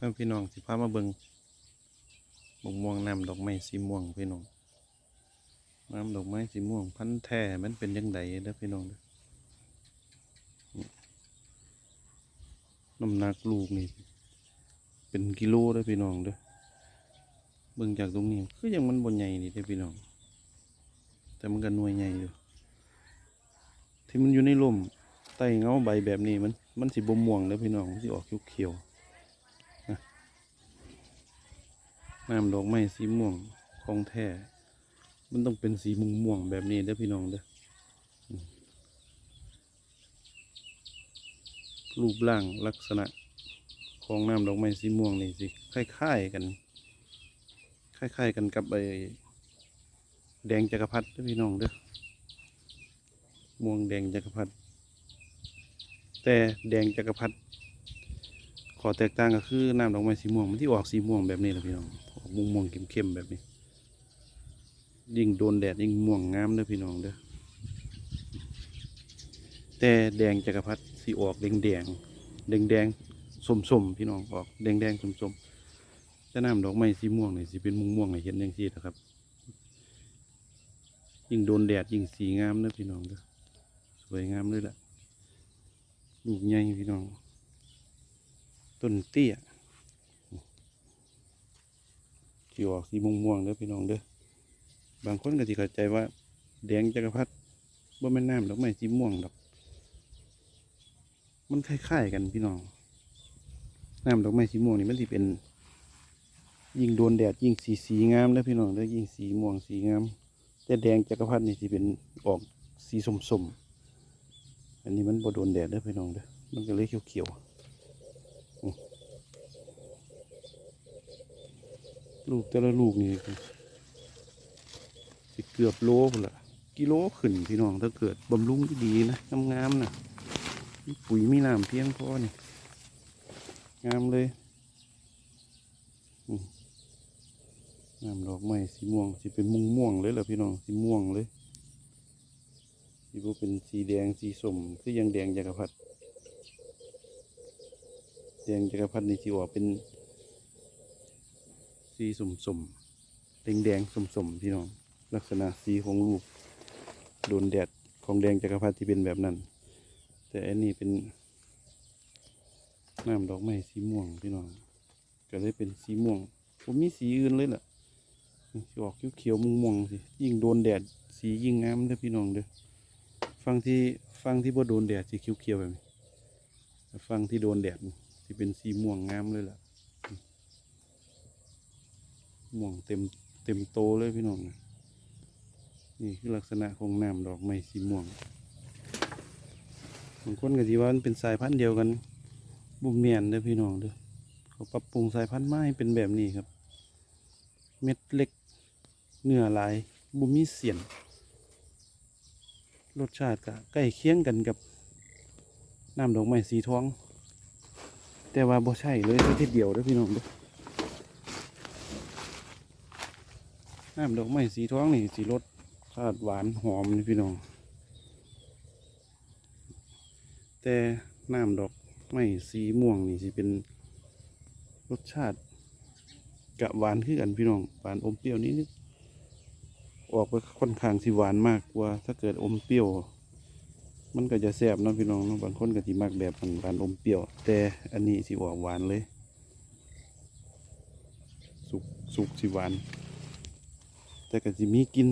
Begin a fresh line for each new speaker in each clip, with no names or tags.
เพื่อนพี่น้องสิพามาเบิงบกม่วงน้ำดอกไม้สีม่วงพี่น้องน้ำดอกไม้สีม่วง พันธุ์แท้มันเป็นยังไงเด้อพี่น้องเด้อน้ำหนักลูกนี่เป็นกิโลเด้อพี่น้องเด้อเบิ่งจากตรงนี้คือยังมันบนใหญ่นี่เด้อพี่น้อง แต่มันก็หน่วยใหญ่อยู่ที่มันอยู่ในร่มใต้เงาใบแบบนี้มันมันสีบม่วงเด้อพี่น้องมันสิออกเขียวๆ น้ำดอกไม้สีม่วงของแท้ มันต้องเป็นสีม่วงม่วงแบบนี้เด้อพี่น้องเด้อรูปร่างลักษณะของน้ำดอกไม้สีม่วงนี่สิคล้ายๆกัน คล้ายๆกันกับไอ้แดงจักรพรรดิเด้อพี่น้องเด้อม่วงแดงจักรพรรดิแต่แดงจักรพรรดิขอแตกต่างก็คือน้ำดอกไม้สีม่วงมันที่ออกสีม่วงแบบนี้แหละพี่น้อง ออกม่วงม่วงๆเข้มๆแบบนี้ ยิ่งโดนแดดยิ่งม่วงงามเด้อพี่น้องเด้อแต่แดงจักรพรรดิสีออกแดงแดงแดงแดงสมสมพี่น้องออกแดงแดงสมสมๆแต่น้ำดอกไม้สีม่วงนี่สิเป็นม่วงม่วงให้เห็นอย่างที่นะครับ ยิ่งโดนแดดยิ่งสีงามเด้อพี่น้องเด้อสวยงามเลยล่ะลูกใหญ่พี่น้องต้นเตี้ย ที่ออกสีม่วงๆเด้อพี่น้องเด้อบางคนก็สิเข้าใจว่า แดงจักรพรรดิบ่แม่นน้ำดอกไม้สีม่วงดอก มันคล้ายๆกันพี่น้องน้ำดอกไม้สีม่วงนี่มันสิเป็น ยิ่งโดนแดดยิ่งสีสีงามเด้อพี่น้องเด้อยิ่งสีม่วงสีงาม แต่แดงจักรพรรดินี่สิเป็นออกสีส้มๆอันนี้มันบ่โดนแดดเด้อพี่น้องเด้อมันก็เลยเขียวๆ ลูกแต่ละลูกนี่สิเกือบโลพุ่นละกิโลขึ้นพี่น้องถ้าเกิดบำรุงดีๆนะงามๆนะปุ๋ยมีน้ำเพียงพอนี่งามเลยอืมน้ำดอกไม้สีม่วงสิเป็นม่วงม่วงเลยล่ะพี่น้องสีม่วงเลยสีบ่เป็นสีแดงสีส้มคือยังแดงจักรพรรดิแดงจักรพรรดินี่สิออกเป็น สีสมสมแดงแดงสมสมๆพี่น้อง ลักษณะสีของลูกโดนแดดของแดงจักรพรรดิที่เป็นแบบนั้น แต่อันนี้เป็นน้ำดอกไม้สีม่วงพี่น้องก็เลยเป็นสีม่วงผมมีสีอื่นเลยล่ะสิออกเขียวๆม่วงๆสิยิ่งโดนแดดสียิ่งงามเด้อพี่น้องเด้อฟังที่ฟังที่บ่โดนแดดสีเขียวๆแบบนี้แต่ฟังที่โดนแดดสิเป็นสีม่วงงามเลยล่ะ ม่วงเต็มเต็มโตเลยพี่น้องนะนี่คือลักษณะของน้ำดอกไม้สีม่วงบางคนก็สิว่ามันเป็นสายพันธุ์เดียวกันบุเมียนเด้อพี่น้องเด้อเขาปรับปรุงสายพันธุ์มาให้เป็นแบบนี้ครับ เม็ดเล็กเนื้อหลายบุมีเสียน รสชาติก็ใกล้เคียงกันกับน้ำดอกไม้สีทอง แต่ว่าบ่ใช่เลยทีเดียวเด้อพี่น้องเด้อ น้ำดอกไม้สีท้องนี่สีรสชาติหวานหอมนี่พี่น้อง แต่น้ำดอกไม้สีม่วงนี่สิเป็นรสชาติกะหวานคือกันพี่น้องหวานอมเปรี้ยวนิดๆออกไปค่อนข้างสิหวานมากกว่า ถ้าเกิดอมเปรี้ยว มันก็จะแซบนะพี่น้องบางคนก็สิมักแบบหวานอมเปรี้ยว แต่อันนี้สิออกหวานเลย สุกสุกสิหวาน แต่ก็จะมีกิน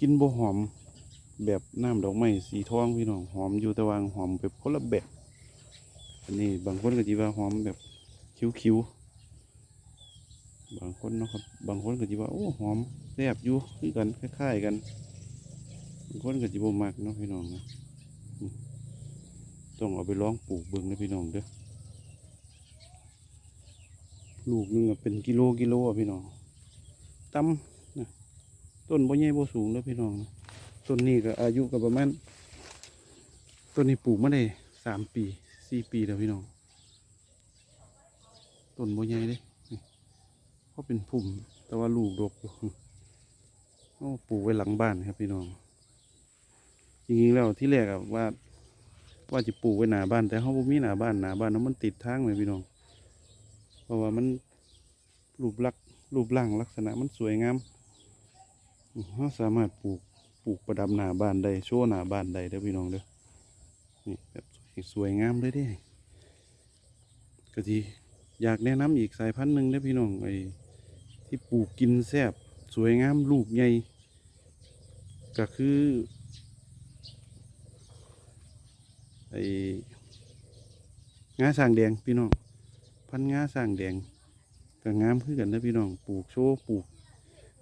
กินบ่หอมแบบน้ำดอกไม้สีทองพี่น้องหอมอยู่แต่วางหอมแบบคนละแบบอันนี้บางคนก็จะว่าหอมแบบคิ้วๆบางคนเนาะครับบางคนก็จะว่าโอ้หอมแซ่บอยู่คือกันคล้ายๆกันบางคนก็จะบ่มักเนาะพี่น้องนะต้องเอาไปลองปลูกเบิ่งนะพี่น้องเด้อลูกนึงเป็นกิโลกิโลอะพี่น้อง ต่ำนะต้นบ่ใหญ่บ่สูงแล้วพี่น้องนะต้นนี้ก็อายุก็ประมาณต้นนี้ปลูกมาได้สามปีสี่ปีแล้วพี่น้องต้นบ่ใหญ่เลยเพราะเป็นพุ่มแต่ว่าลูกดกอยู่โอ้ปลูกไว้หลังบ้านครับพี่น้องจริงๆแล้วที่แรกอะว่า ว่าจะปลูกไว้หน้าบ้าน แต่เขาบ่มีหน้าบ้านหน้าบ้านนั้นมันติดทางเลยพี่น้อง เพราะว่ามันรูปลักษ รูปร่างลักษณะมันสวยงามเราสามารถปลูกปลูกประดับหน้าบ้านได้โชว์หน้าบ้านได้เด้อพี่น้องเด้อนี่แบบสวยงามเลยเด้ก็ทีอยากแนะนำอีกสายพันธุ์หนึ่งเด้อพี่น้องไอ้ที่ปลูกกินแซบสวยงามลูกใหญ่ก็คือไอ้งาสร้างแดงพี่น้องพันงาสร้างแดง ก็งามคือกันนะพี่น้องปลูกโชว์ปลูก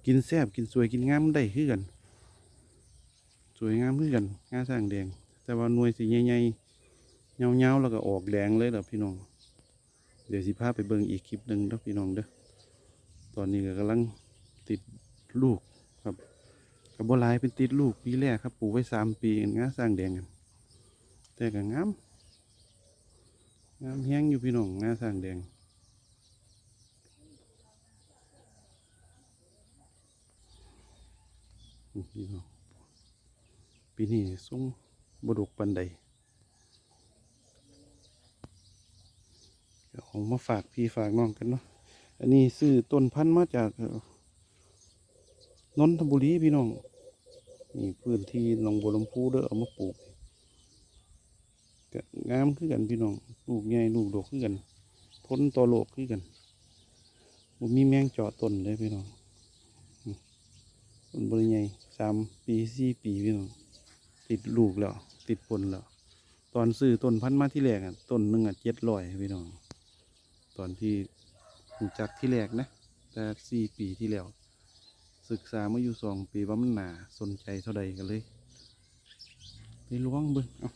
กินแซ่บกินสวยกินงามได้คือกัน สวยงามคือกันงาสร้างแดง แต่ว่าหน่วยสีใหญ่ๆเงาๆแล้วก็ออกแดงเลยล่ะพี่น้อง เดี๋ยวสิพาไปเบิ่งอีกคลิปหนึ่งเด้อพี่น้องเด้อตอนนี้ก็กำลังติดลูกครับกับบัวลายเป็นติดลูกปีแรกครับปลูกไว้สามปีงงาสร้างแดงกันแต่ก็งามงามแห้งอยู่พี่น้องงาสร้างแดง พี่น้องปีนี้ส่งบดกปันใดเดี๋ยวเอามาฝากพี่ฝากน้องกันเนาะอันนี้ซื้อต้นพันธุ์มาจากนนทบุรีพี่น้องนี่พื้นที่หนองบัวลำพูเด้อเอามาปลูกก็งามคือกันพี่น้องลูกใหญ่ลูกดกคือกันทนต่อโลกคือกันมีแมงเจาะต้นเลยพี่น้องต้นบริใหญ่ามปีสี่ปีพี่น้องติดลูกแล้ว ติดผลแล้ว ตอนซื้อต้นพันธุ์มาที่แรกอะต้นหนึ่งอะเจ็ดร้อยพี่น้อง ตอนที่รู้จักที่แรกนะ แต่สี่ปีที่แล้ว ศึกษามาอยู่สองปีว่ามันหนาสนใจเท่าใดกันเลย ไปล้วงเบิ่งเอา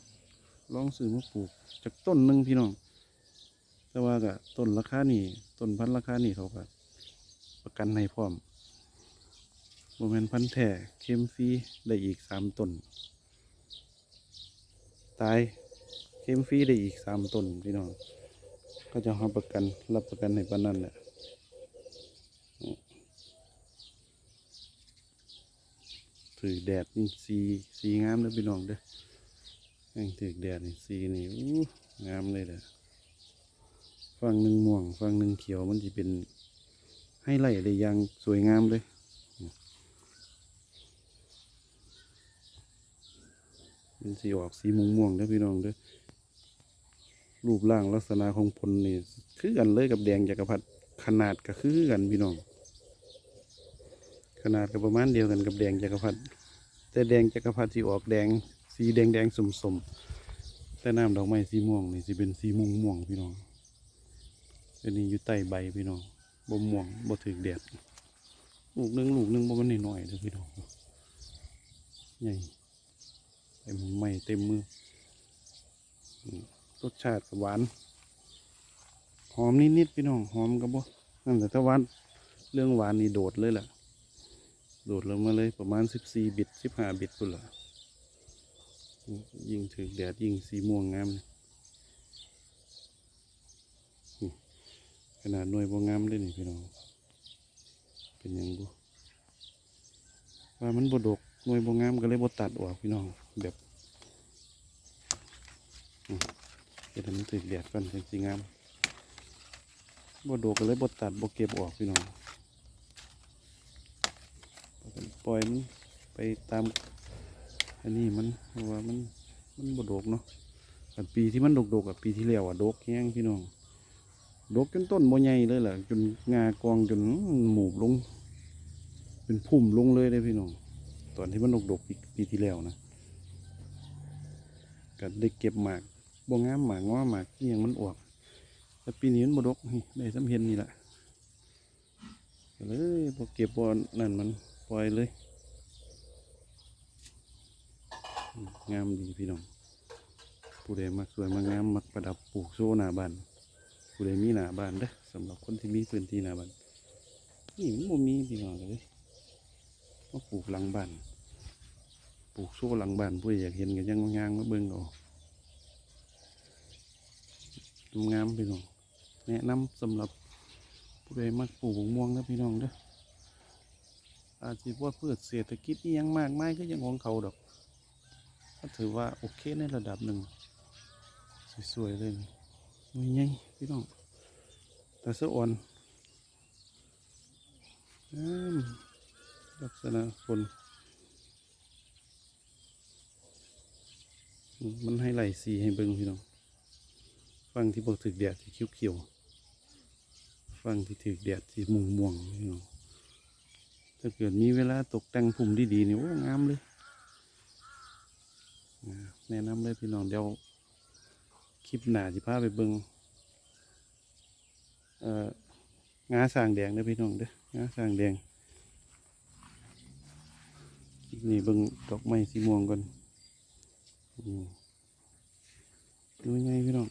ลองซื้อมาปลูก จากต้นหนึ่งพี่น้อง แต่ว่าก็ต้นราคานี่ต้นพันธุ์ราคานี่เขาก็ประกันให้พร้อม โมเมนพันแท้เข้มฟีได้อีกสามต้น ตายเข้มฟีได้อีกสามต้นพี่น้อง ก็จะรับประกันรับประกันให้ปานนั้นแหละถือแดดนี่สีสีงามเลยพี่น้องเด้อแห่งถึกแดดนี่สีนี่งามเลยเด้อฝั่งหนึ่งม่วงฝั่งหนึ่งเขียวมันจะเป็นให้ไล่ได้ยังสวยงามเลย เป็นสีออกสีม่วงม่วงเด้อพี่น้องเด้อรูปร่างลักษณะของผลนี่คือกันเลยกับแดงจักรพรรดิขนาดก็คือกันพี่น้อง ขนาดก็ประมาณเดียวกันกับแดงจักรพรรดิแต่แดงจักรพรรดิสีออกแดง สีแดงแดงสมสมแต่น้ำดอกไม้สีม่วงนี่สิเป็นสีม่วงม่วงพี่น้องอันนี้อยู่ใต้ใบพี่น้องบ่ม่วงบ่ถึกแดดลูกหนึงลูกหนึงบ่มันหน้อยๆเด้อพี่น้องใหญ่ เต็มไม้เต็มมือรสชาติหวาน หอมนิดๆพี่น้องหอมก็บ่นั่นแต่ถ้าหวานเรื่องหวานนี่โดดเลยล่ะโดดลงมาเลยประมาณ14บิต15บิตพุ่นล่ะยิ่งถึงแดดยิ่งสีม่วงงามเลยขนาดหน่วยบ่งงามเลยนี่พี่น้อง เป็นยังบุว่ามันบดกหน่วยบ่งงามก็เลยบ่ตัดออกพี่น้อง แบบเฮ็ดให้มันถึงแดดกันจังสิงามบ่ดกก็เลยบ่ตัดบ่เก็บออกพี่น้องปล่อยมันไปตาม อันนี้มันว่ามันมันบดกเนาะปีที่มันดกๆกับปีที่แล้วอะดกแห้งพี่น้องดกจนต้นโมใหญ่เลยแหละจนงากองจนหมูบลง เป็นพุ่มลงเลยเลยพี่น้องตอนที่มันดกๆปีปีที่แล้วนะ ก็ได้เก็บหมากบวงงามหมากง้อหมากที่ยังมันออกแต่ปีนี้มันบดกนี่ได้สำเห็นนี่แหละเลยพอเก็บบอลนั่นมันปล่อยเลย งามดีพี่น้องผู้ใดมักสวยมากงามมักประดับปลูกโซ่หน้าบ้านผู้ใดมีหน้าบ้านเด้อสำหรับคนที่มีพื้นที่หน้าบ้านนี่มันบ่มีพี่น้องเลยมาปลูกหลังบ้าน ปลูกโซ่หลังบ้านผู้ใดอยากเห็นกันยังงางมาเบิ่งเอางามพี่น้องแนะนำสำหรับผู้ใดมักปลูกมะม่วงนะพี่น้องเด้ออาจจะว่าพืชเศรษฐกิจนี่ยังมากไมายก็ยังของเขาดอกก็ถือว่าโอเคในระดับหนึ่ง สวยๆเลยนี่ใหญ่พี่น้องแตาสะอ่อนลักษณะคน มันให้ไหลสีให้เบิ่งพี่น้องฟังที่บอกถึกแดดที่เขียวๆฟังที่ถึกแดดที่ม่วงม่วงพี่น้องถ้าเกิดมีเวลาตกแต่งพุ่มดีๆนี่โอ้งามเลยแนะนำเลยพี่น้องเดี๋ยวคลิปหนาสิพาไปเบิงเอ่องาสางแดงเด้อพี่น้องเด้องาสางแดงนี้เบิงดอกไม้สีม่วงก่อน อืมดูไงพี่น้อง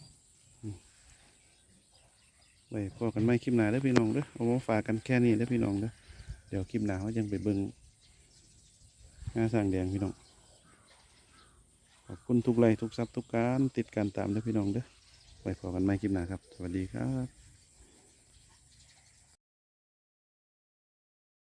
ไว้พอกันไม่คลิปหนาเด้อพี่น้องเด้อเอามาฝากกันแค่นี้เด้อพี่น้องเด้อเดี๋ยวคลิปหนาเขายังไปเบิงงาสร้างแดงพี่น้องขอบคุณทุกไลค์ทุกซับทุกการติดการตามเด้อพี่น้องเด้อไว้พอกันใหม่คลิปหนาครับ สวัสดีครับ